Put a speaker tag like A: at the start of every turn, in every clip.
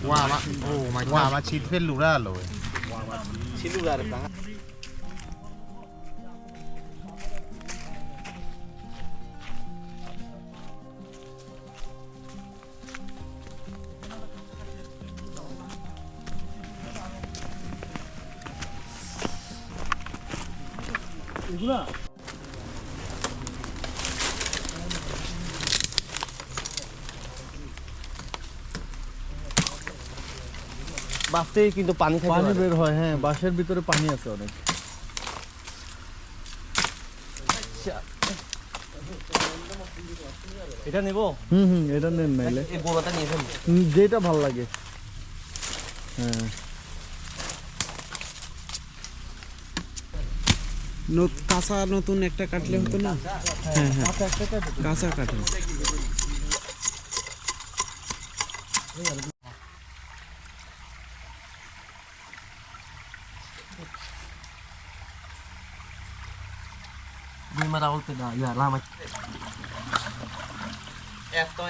A: Guava, oh my god.
B: Guava, ci felluralo. Cellulare, bang. 이구나. বাসতে কিন্তু পানি থাকে
C: পানি বের হয় হ্যাঁ বাসের ভিতরে পানি আছে অনেক।
B: এটা নেব?
C: হুম হুম এটা নেন নাইলে।
B: এই বোমাটা নিয়ে ফেলব
C: যেটা ভালো লাগে। হ্যাঁ।
D: কাঁচা নতুন একটা কাটলে হতো না? হ্যাঁ। হ্যাঁ কাঁচা কাটুন
B: Raul da iar la mai. Efton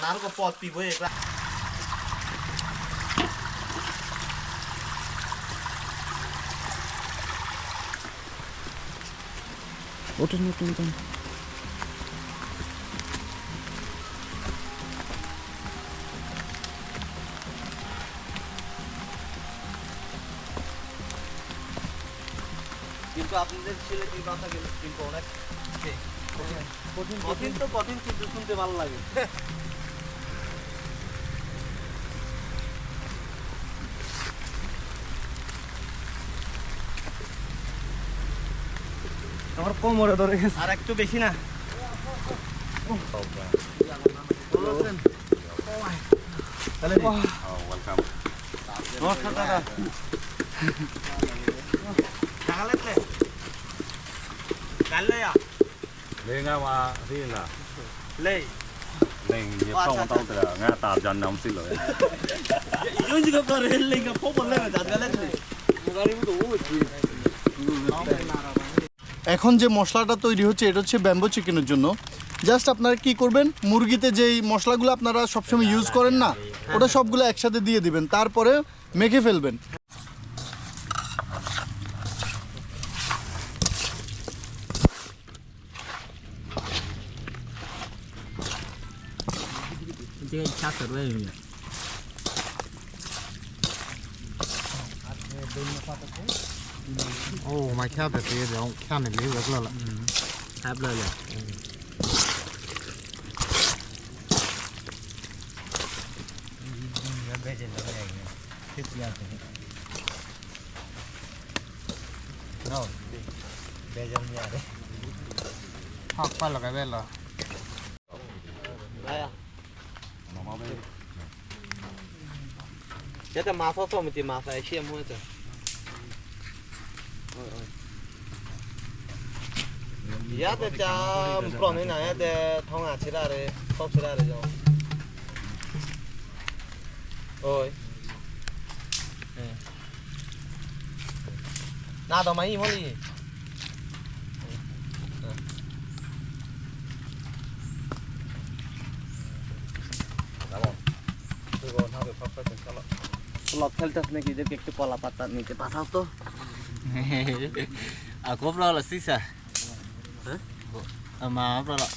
B: na narco pot pi
D: voi clar. Outros
B: não tentam. ছেলে দুই কথা কিন্তু অনেক কঠিন। কঠিন তো কঠিন কিন্তু শুনতে ভালো লাগে।
C: আমার কোমরে ধরে গেছে।
B: আর একটু বেশি না। নমস্কার দাদা।
C: এখন যে মশলাটা তৈরি হচ্ছে এটা হচ্ছে ব্যাম্বো চিকেনের জন্য। জাস্ট আপনারা কি করবেন? মুরগিতে যেই মশলাগুলো আপনারা সবসময় ইউজ করেন না ওটা সবগুলো একসাথে দিয়ে দিবেন। তারপরে মেখে ফেলবেন।
B: 이제 차트로
A: 해요. ô mà khép được thì ông khép này lấy được rồi
B: khép rồi là
A: học qua là cái bên là.
B: Đây à. त्या त्या माफा मग ती माफा एकशे एम होतं हय हय या ते त्या प्रॉमी ना या ते थोंगा चिरा रे सोप चिरा रे जावं हय ना तो माई मोली Đúng rồi, nó được phát phát thành các loại pulao খেলতেছে নাকি? এদেরকে একটু কলা পাতা নিতে পাঠাও তো। আর কোপলা হলো সিসা? মা পোলা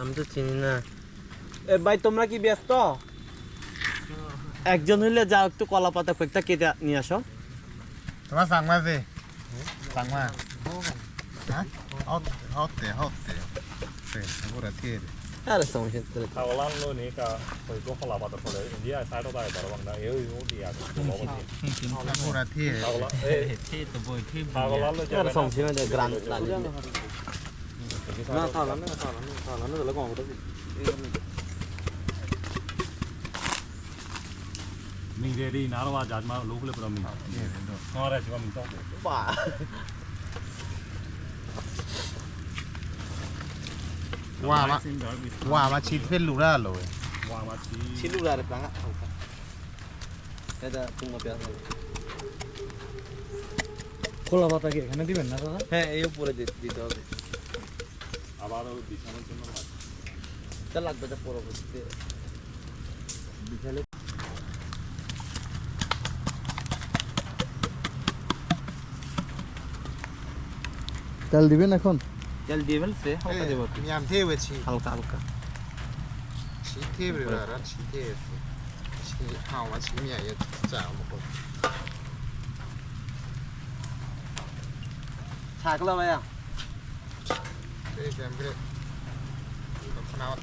B: আমি তো চিনি না। এ ভাই তোমরা কি ব্যস্ত? একজন হইলে যাও একটু কলা পাতা কয়েকটা কেটে নিয়ে আসো।
A: তোমার
E: সাংমা যে? সাংমা হ্যাঁ? হতে হতে পুরা থিয়ে Arăsăm și înțeleg. Havalanul nu ca păi cum la bata pe India
A: e saido dai dar vanda eu eu
E: dia. Ora te. Havalan e te
B: to boy te. Havalanul ja. Arăsăm și de grand la.
E: Na thala na thala na thala na la gong
B: de.
A: Mingeri narwa jajma locule promi. Ngora chwa min to. Ba. Guava. Guava chít phết lũ ra rồi. Guava chít.
E: Chít lũ ra
B: được lắm ạ. Đây là cùng một việc rồi.
C: খোলা পাতা কি এখানে দিবেন না দাদা
B: হ্যাঁ এই উপরে দিতে হবে
E: আবারও বিছানোর জন্য
B: যা লাগবে যা পরবর্তীতে বিছালে
C: তেল দিবেন এখন
A: Gel devil se halka devil. Yam devil çi. Halka halka. Çi devil var ha çi devil.
B: Çi hava
A: çi miye ya tutacağım bu. Çakla bayağı. Şey ben bile. Bunu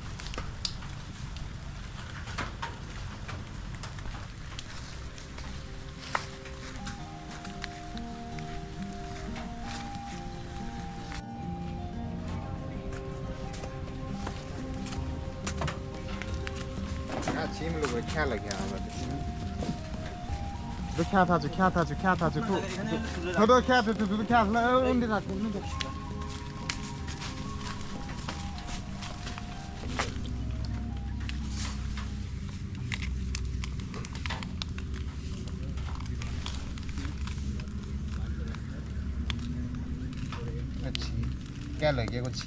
A: 짐을 왜 캬라 캬. 너 캬 타주 캬 타주 캬 타주 또 저도 캬 타주 저도 캬 하나 온데 다 굽는 거. 그렇지. 깨를 깨고 지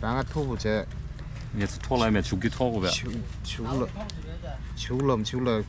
E: 办个托户
A: 车？你是托了还是没？托给托户呗。求求
E: 了求了求了。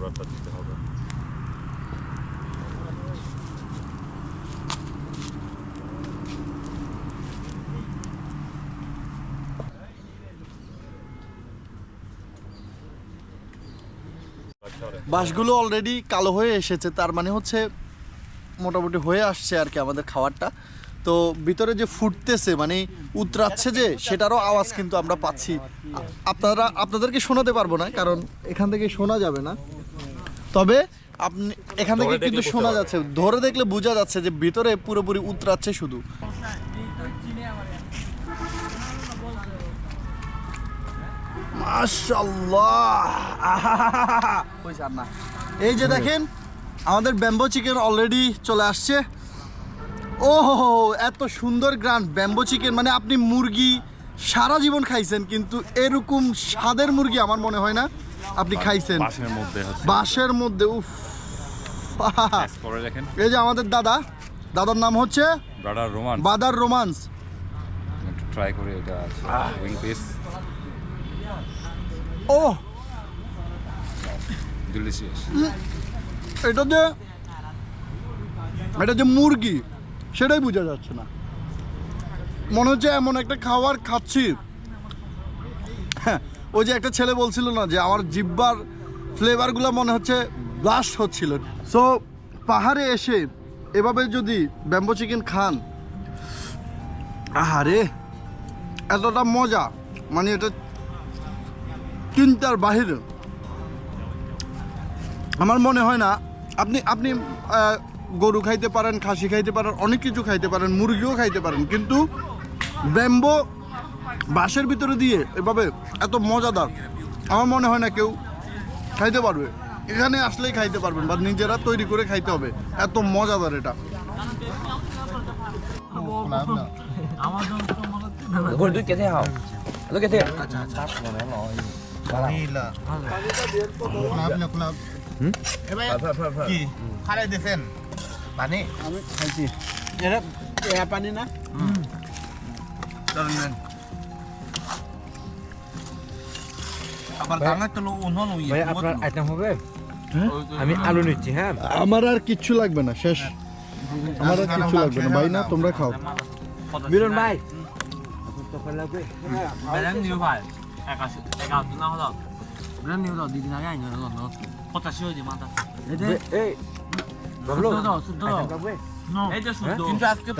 E: পোড়াটা দিতে হবে।
C: বাঁশগুলো অলরেডি কালো হয়ে এসেছে, তার মানে হচ্ছে মোটামুটি হয়ে আসছে আর কি আমাদের খাবারটা। তো ভিতরে যে ফুটতেছে মানে উতরাচ্ছে যে, সেটারও আওয়াজ কিন্তু আমরা পাচ্ছি। আপনারা আপনাদেরকে শোনাতে পারব না, কারণ এখান থেকে শোনা যাবে না। তবে আপনি এখান থেকে কিন্তু শোনা যাচ্ছে ধরে দেখলে বোঝা যাচ্ছে যে ভিতরে পুরোপুরি উতরাচ্ছে শুধু। মাশাল্লাহ। এই যে দেখেন আমাদের ব্যাম্বো চিকেন অলরেডি চলে আসছে। ও এত সুন্দর গ্রান ব্যাম্বো চিকেন মানে আপনি মুরগি সারা জীবন খাইছেন কিন্তু এরকম স্বাদের মুরগি আমার মনে হয় না। আপনি খাইছেন।
E: বাসের মধ্যে
C: বাঁশের মধ্যে উফ এই যে আমাদের দাদা দাদার নাম হচ্ছে
E: ব্রাদার রোমান
C: বাদার রোমান্স।
E: ট্রাই করে এটা উইং পিস
C: ও
E: ডিলিশিয়াস
C: এটা যে এটা যে মুরগি সেটাই বোঝা যাচ্ছে না। মনে হচ্ছে এমন একটা খাবার খাচ্ছি। হ্যাঁ, ওই যে একটা ছেলে বলছিল না যে আমার জিব্বার ফ্লেভারগুলো মনে হচ্ছে ব্লাস্ট হচ্ছিল। সো পাহাড়ে এসে এভাবে যদি ব্যাম্বো চিকেন খান, আহারে, এতটা মজা। মানে এটা চিন্তার বাহিরে। আমার মনে হয় না, আপনি আপনি গরু খাইতে পারেন, খাসি খাইতে পারেন, অনেক কিছু খাইতে পারেন, মুরগিও খাইতে পারেন, কিন্তু ব্যাম্বো বাঁশের ভিতরে দিয়ে এভাবে এত মজাদার। আমার মনে হয় না কেউ খাইতে পারবে। এখানে আসলেই খাইতে পারবেন বা নিজেরা তৈরি করে খাইতে হবে। এত মজাদার এটা।
A: পানি?
B: না?
F: আমি আলু নিচ্ছি হ্যাঁ?
C: আমার আর কিচ্ছু লাগবে না শেষ। আমার আর কিচ্ছু লাগবে না। ভাই না তোমরা খাও।
F: মিলন ভাই।
A: কিন্তু আজকে